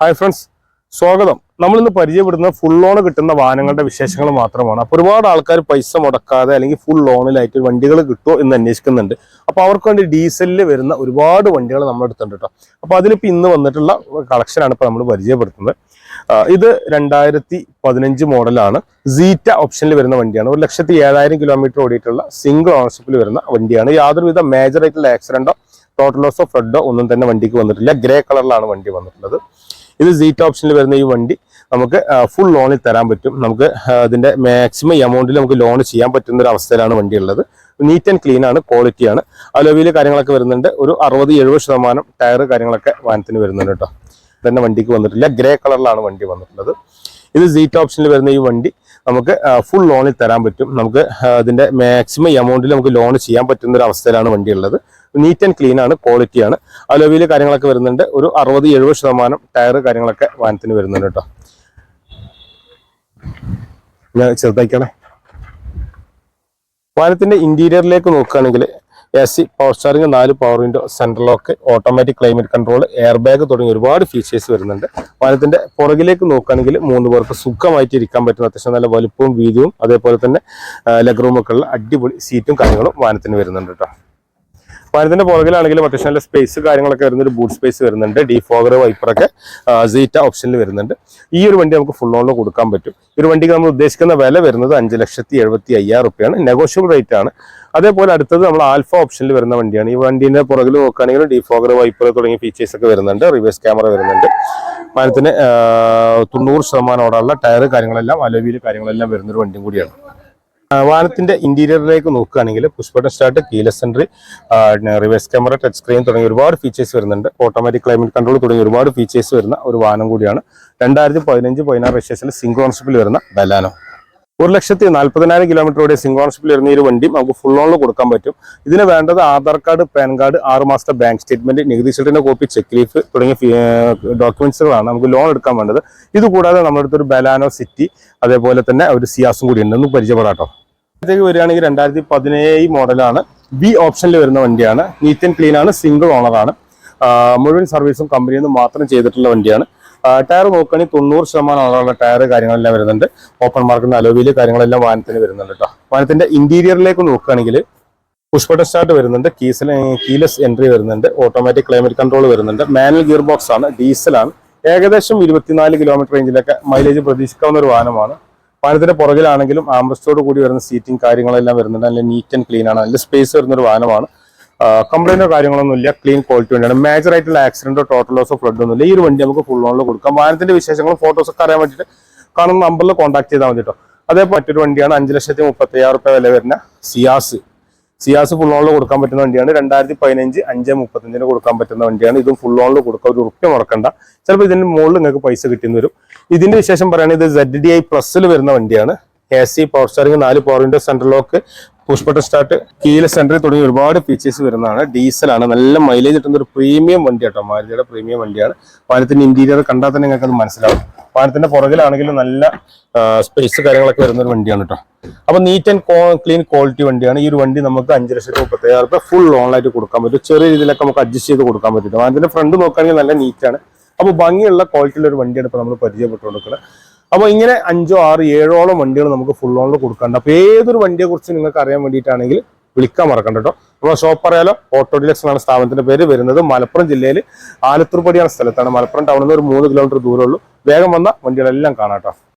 Hi friends സ്വാഗതം. നമ്മൾ ഇന്ന് പരിചയപ്പെടുന്ന ഫുൾ ലോൺ കിട്ടുന്ന വാഹനങ്ങളുടെ വിശേഷങ്ങൾ മാത്രമാണ്. അപ്പോൾ ഒരുപാട് ആൾക്കാർ പൈസ മുടക്കാതെ അല്ലെങ്കിൽ ഫുൾ ലോണിലായിട്ട് വണ്ടികൾ കിട്ടുമോ എന്ന് അന്വേഷിക്കുന്നുണ്ട്. അപ്പോൾ അവർക്ക് വേണ്ടി ഡീസലിൽ വരുന്ന ഒരുപാട് വണ്ടികൾ നമ്മൾ എടുത്തിട്ടുണ്ട് കേട്ടോ അപ്പോൾ അതിലിപ്പോൾ ഇന്ന് വന്നിട്ടുള്ള കളക്ഷനാണ് ഇപ്പോൾ നമ്മൾ പരിചയപ്പെടുത്തുന്നത്. ഇത് രണ്ടായിരത്തി പതിനഞ്ച് മോഡലാണ് സീറ്റ ഓപ്ഷനിൽ വരുന്ന വണ്ടിയാണ്. ഒരു ലക്ഷത്തി ഏഴായിരം കിലോമീറ്റർ ഓടിയിട്ടുള്ള സിംഗിൾ ഓണർഷിപ്പിൽ വരുന്ന വണ്ടിയാണ്. യാതൊരുവിധ മേജർ ആയിട്ടുള്ള ആക്സിഡന്റോ ടോട്ടൽ ലോസ് ഫ്ലഡോ ഒന്നും തന്നെ വണ്ടിക്ക് വന്നിട്ടില്ല. ഗ്രേ കളറിലാണ് വണ്ടി വന്നിട്ടുള്ളത്. ഇത് സീറ്റ് ഓപ്ഷനിൽ വരുന്ന ഈ വണ്ടി നമുക്ക് ഫുൾ ലോണിൽ തരാൻ പറ്റും. നമുക്ക് അതിന്റെ മാക്സിമം എമൗണ്ടിൽ നമുക്ക് ലോൺ ചെയ്യാൻ പറ്റുന്ന ഒരു അവസ്ഥയിലാണ് വണ്ടി ഉള്ളത്. നീറ്റ് ആൻഡ് ക്ലീൻ ആണ് ക്വാളിറ്റി ആണ്. അലോവിയിൽ കാര്യങ്ങളൊക്കെ വരുന്നുണ്ട്. ഒരു അറുപത് എഴുപത് ശതമാനം ടയർ കാര്യങ്ങളൊക്കെ വാനത്തിന് വരുന്നുണ്ട് കേട്ടോ. തന്നെ വണ്ടിക്ക് വന്നിട്ടില്ല. ഗ്രേ കളറിലാണ് വണ്ടി വന്നിട്ടുള്ളത്. ഇത് സീറ്റ് ഓപ്ഷനിൽ വരുന്ന ഈ വണ്ടി നമുക്ക് ഫുൾ ലോണിൽ തരാൻ പറ്റും. നമുക്ക് അതിന്റെ മാക്സിമം എമൗണ്ടിൽ നമുക്ക് ലോൺ ചെയ്യാൻ പറ്റുന്ന ഒരു അവസ്ഥയിലാണ് വണ്ടി ഉള്ളത് നീറ്റ് ആൻഡ് ക്ലീൻ ആണ് ക്വാളിറ്റി ആണ്. അലോവിയിൽ കാര്യങ്ങളൊക്കെ വരുന്നുണ്ട്. ഒരു അറുപത് എഴുപത് ശതമാനം ടയർ കാര്യങ്ങളൊക്കെ വാനത്തിന് വരുന്നുണ്ട് കേട്ടോ. ഞാൻ ചെറുതായിക്കണേ. വാനത്തിന്റെ ഇന്റീരിയറിലേക്ക് നോക്കുകയാണെങ്കിൽ എ സി പവർ സ്റ്റാറിംഗ് നാല് power window central lock automatic climate control airbag തുടങ്ങി ഒരുപാട് ഫീച്ചേഴ്സ് വരുന്നുണ്ട്. വാഹനത്തിന്റെ പുറകിലേക്ക് നോക്കുകയാണെങ്കിൽ മൂന്ന് പേർക്ക് സുഖമായിട്ട് ഇരിക്കാൻ പറ്റുന്ന അത്യാവശ്യം നല്ല വലുപ്പവും വീതിയും അതേപോലെ തന്നെ ലെഗ് റൂമൊക്കെ ഉള്ള അടിപൊളി സീറ്റും കാര്യങ്ങളും വാഹനത്തിന് വരുന്നുണ്ട് കേട്ടോ വാഹനത്തിന്റെ പുറകിലാണെങ്കിലും അത്യാവശ്യം നല്ല സ്പേസ് കാര്യങ്ങളൊക്കെ വരുന്ന ഒരു ബൂട്ട് സ്പേസ് വരുന്നുണ്ട്. ഡിഫോഗർ വൈപ്പറൊക്കെ സീറ്റ ഓപ്ഷനിൽ വരുന്നുണ്ട്. ഈ ഒരു വണ്ടി നമുക്ക് ഫുൾ ഓണിൽ കൊടുക്കാൻ പറ്റും. ഈ ഒരു വണ്ടിക്ക് നമ്മൾ ഉദ്ദേശിക്കുന്ന വില വരുന്നത് അഞ്ച് ലക്ഷത്തി എഴുപത്തി അയ്യായിരം റുപ്യാണ്. നെഗോഷ്യബിൾ റേറ്റ് ആണ്. അതേപോലെ അടുത്തത് നമ്മൾ ആൽഫ ഓപ്ഷനിൽ വരുന്ന വണ്ടിയാണ്. ഈ വണ്ടീന്റെ പുറകിൽ നോക്കുകയാണെങ്കിൽ ഡിഫോഗർ വൈപ്പർ തുടങ്ങിയ ഫീച്ചേഴ്സ് ഒക്കെ വരുന്നുണ്ട്. റിവേഴ്സ് ക്യാമറ വരുന്നുണ്ട്. മരത്തിന് തൊണ്ണൂറ് ശതമാനം ഓടാനുള്ള ടയർ കാര്യങ്ങളെല്ലാം അലോവിയിൽ കാര്യങ്ങളെല്ലാം വരുന്നൊരു വണ്ടിയും കൂടിയാണ്. വാഹനത്തിന്റെ ഇന്റീരിയറിലേക്ക് നോക്കുകയാണെങ്കിൽ push button start keyless entry reverse camera touch screen തുടങ്ങിയ ഒരുപാട് ഫീച്ചേഴ്സ് വരുന്നുണ്ട്. ഓട്ടോമാറ്റിക് ക്ലൈമറ്റ് കൺട്രോൾ തുടങ്ങിയ ഒരുപാട് ഫീച്ചേഴ്സ് വരുന്ന ഒരു വാഹനം കൂടിയാണ്. രണ്ടായിരത്തി പതിനഞ്ച് പതിനാറ് രജിസ്ട്രേഷനിൽ സിംഗിൾ ഓണർഷിപ്പിൽ വരുന്ന ബലാനോ. ഒരു ലക്ഷത്തി നാൽപ്പതിനായിരം കിലോമീറ്റർ ഓടിയ സിംഗിൾ ഓണർഷിപ്പിൽ വരുന്ന ഈ ഒരു വണ്ടി നമുക്ക് ഫുൾ ഓണിൽ കൊടുക്കാൻ പറ്റും. ഇതിന് വേണ്ടത് ആധാർ കാർഡ് പാൻ കാർഡ് ആറ് മാസത്തെ ബാങ്ക് സ്റ്റേറ്റ്മെന്റ് നികുതി ചീട്ടിന്റെ കോപ്പി ചെക്ക് ലീഫ് തുടങ്ങിയ ഡോക്യുമെന്റ്സുകളാണ് നമുക്ക് ലോൺ എടുക്കാൻ വേണ്ടത്. ഇത് കൂടാതെ നമ്മുടെ അടുത്തൊരു ബലാനോ സിറ്റി അതേപോലെ തന്നെ ഒരു സിയാസും കൂടി ഉണ്ട്. ഒന്ന് പരിചയപ്പെടാട്ടോ. ഇതിലേക്ക് വരികയാണെങ്കിൽ രണ്ടായിരത്തി പതിനേഴ് മോഡലാണ്. ബി ഓപ്ഷനിൽ വരുന്ന വണ്ടിയാണ്. നീറ്റ് ആൻഡ് ക്ലീൻ ആണ്. സിംഗിൾ ഓണറാണ് മുഴുവൻ സർവീസും കമ്പനിയിൽ നിന്ന് മാത്രം ചെയ്തിട്ടുള്ള വണ്ടിയാണ്. ടയർ നോക്കുകയാണെങ്കിൽ തൊണ്ണൂറ് ശതമാനം ആളുകളുടെ ടയർ കാര്യങ്ങളെല്ലാം വരുന്നുണ്ട്. ഓപ്പൺ മാർക്കറ്റിന്റെ അലോവിയിൽ കാര്യങ്ങളെല്ലാം വാഹനത്തിന് വരുന്നുണ്ട് കേട്ടോ വാഹനത്തിന്റെ ഇന്റീരിയറിലേക്ക് നോക്കുകയാണെങ്കിൽ പുഷ്പട്ട സ്റ്റാർട്ട് വരുന്നുണ്ട്. കീസിൽ കീലെസ് എൻട്രി വരുന്നുണ്ട്. ഓട്ടോമാറ്റിക് ക്ലൈമറ്റ് കൺട്രോൾ വരുന്നുണ്ട്. മാനുവൽ ഗിയർ ബോക്സ് ആണ്. ഡീസലാണ് ഏകദേശം ഇരുപത്തിനാല് കിലോമീറ്റർ റേഞ്ചിലൊക്കെ മൈലേജ് പ്രതീക്ഷിക്കാവുന്ന ഒരു വാഹനമാണ്. വാഹനത്തിന്റെ പുറകിലാണെങ്കിലും ആംബ്രസ്റ്റോട് കൂടി വരുന്ന സീറ്റിംഗ് കാര്യങ്ങളെല്ലാം വരുന്നുണ്ട്. നല്ല നീറ്റ് ആൻഡ് ക്ലീൻ ആണ്. നല്ല സ്പേസ് വരുന്ന ഒരു വാഹനമാണ്. കംപ്ലൈന്റോ കാര്യങ്ങളൊന്നും ഇല്ല. ക്ലീൻ ക്വാളിറ്റി വണ്ടിയാണ്. മേജർ ആയിട്ടുള്ള ആക്സിഡന്റോ ടോട്ടൽ ലോസോ ഫ്ലഡ് ഒന്നും ഇല്ല. ഈ ഒരു വണ്ടി നമുക്ക് ഫുൾ ഓണിൽ കൊടുക്കാം. വാഹനത്തിന്റെ വിശേഷങ്ങളും ഫോട്ടോസ് ഒക്കെ അറിയാൻ വേണ്ടിയിട്ട് കാണുന്ന നമ്പറിൽ കോൺടാക്ട് ചെയ്താൽ മതി കേട്ടോ അതേപോലെ മറ്റൊരു വണ്ടിയാണ്. അഞ്ച് ലക്ഷത്തി മുപ്പത്തി അയ്യായിരം റുപ്യ വില വരുന്ന സിയാസ് സിയാസ് ഫുൾ ഓണിൽ കൊടുക്കാൻ പറ്റുന്ന വണ്ടിയാണ്. രണ്ടായിരത്തി പതിനഞ്ച് അഞ്ച് മുപ്പത്തഞ്ചിന് കൊടുക്കാൻ പറ്റുന്ന വണ്ടിയാണ്. ഇതും ഫുൾ ഓണിൽ കൊടുക്കുക ഒരു റുപ്യ മുടക്കണ്ട. ചിലപ്പോൾ ഇതിന് മുകളിൽ നിങ്ങൾക്ക് പൈസ കിട്ടിയെന്ന് വരും. ഇതിന്റെ വിശേഷം പറയുകയാണെങ്കിൽ ഇത് സെഡ് ഡി ഐ പ്ലസിൽ വരുന്ന വണ്ടിയാണ്. എ സി പവർ സ്റ്റാറിംഗ് നാല് power window central lock push button start keyless central തുടങ്ങി ഒരുപാട് ഫീച്ചേഴ്സ് വരുന്നതാണ്. ഡീസലാണ് നല്ല മൈലേജ് കിട്ടുന്ന ഒരു പ്രീമിയം വണ്ടി കേട്ടോ. മാരുതിയുടെ പ്രീമിയം വണ്ടിയാണ്. വാഹനത്തിന്റെ ഇന്റീരിയർ കണ്ടാൽ തന്നെ നിങ്ങൾക്ക് അത് മനസ്സിലാവും. വാഹനത്തിന്റെ പുറകിലാണെങ്കിലും നല്ല സ്പേസ് കാര്യങ്ങളൊക്കെ വരുന്ന ഒരു വണ്ടിയാണ് കേട്ടോ. അപ്പൊ നീറ്റ് ആൻഡ് ക്ലീൻ ക്വാളിറ്റി വണ്ടിയാണ്. ഈ ഒരു വണ്ടി നമുക്ക് അഞ്ച് ലക്ഷത്തി മുപ്പത്തി അയ്യായിരം റുപ്യ ഫുൾ ഓൺലൈനായിട്ട് കൊടുക്കാൻ പറ്റും. ചെറിയ രീതിയിലൊക്കെ നമുക്ക് അഡ്ജസ്റ്റ് ചെയ്ത് കൊടുക്കാൻ പറ്റും. വാഹനത്തിന്റെ ഫ്രണ്ട് നോക്കുകയാണെങ്കിൽ നല്ല നീറ്റാണ് അപ്പോൾ ഭംഗിയുള്ള ക്വാളിറ്റിയുള്ള ഒരു വണ്ടിയാണ് ഇപ്പോൾ നമ്മൾ പരിചയപ്പെട്ടുകൊടുക്കുന്നത് അപ്പോൾ ഇങ്ങനെ അഞ്ചോ ആറ് ഏഴോളം വണ്ടികൾ നമുക്ക് ഫുൾ ഓണിൽ കൊടുക്കാണ്ട് അപ്പോൾ ഏതൊരു വണ്ടിയെ കുറിച്ച് നിങ്ങൾക്ക് അറിയാൻ വേണ്ടിയിട്ടാണെങ്കിൽ വിളിക്കാൻ മറക്കണ്ട കേട്ടോ. നമ്മുടെ ഷോപ്പ് അറിയാലോ ഓട്ടോ ഡീലക്സ് എന്നാണ് സ്ഥാപനത്തിന്റെ പേര് വരുന്നത്. മലപ്പുറം ജില്ലയിൽ ആലത്തൂർപ്പടിയാണ് സ്ഥലത്താണ്. മലപ്പുറം ടൗണിൽ നിന്ന് ഒരു മൂന്ന് കിലോമീറ്റർ ദൂരമുള്ളൂ വേഗം വന്ന വണ്ടികളെല്ലാം കാണാം കേട്ടോ.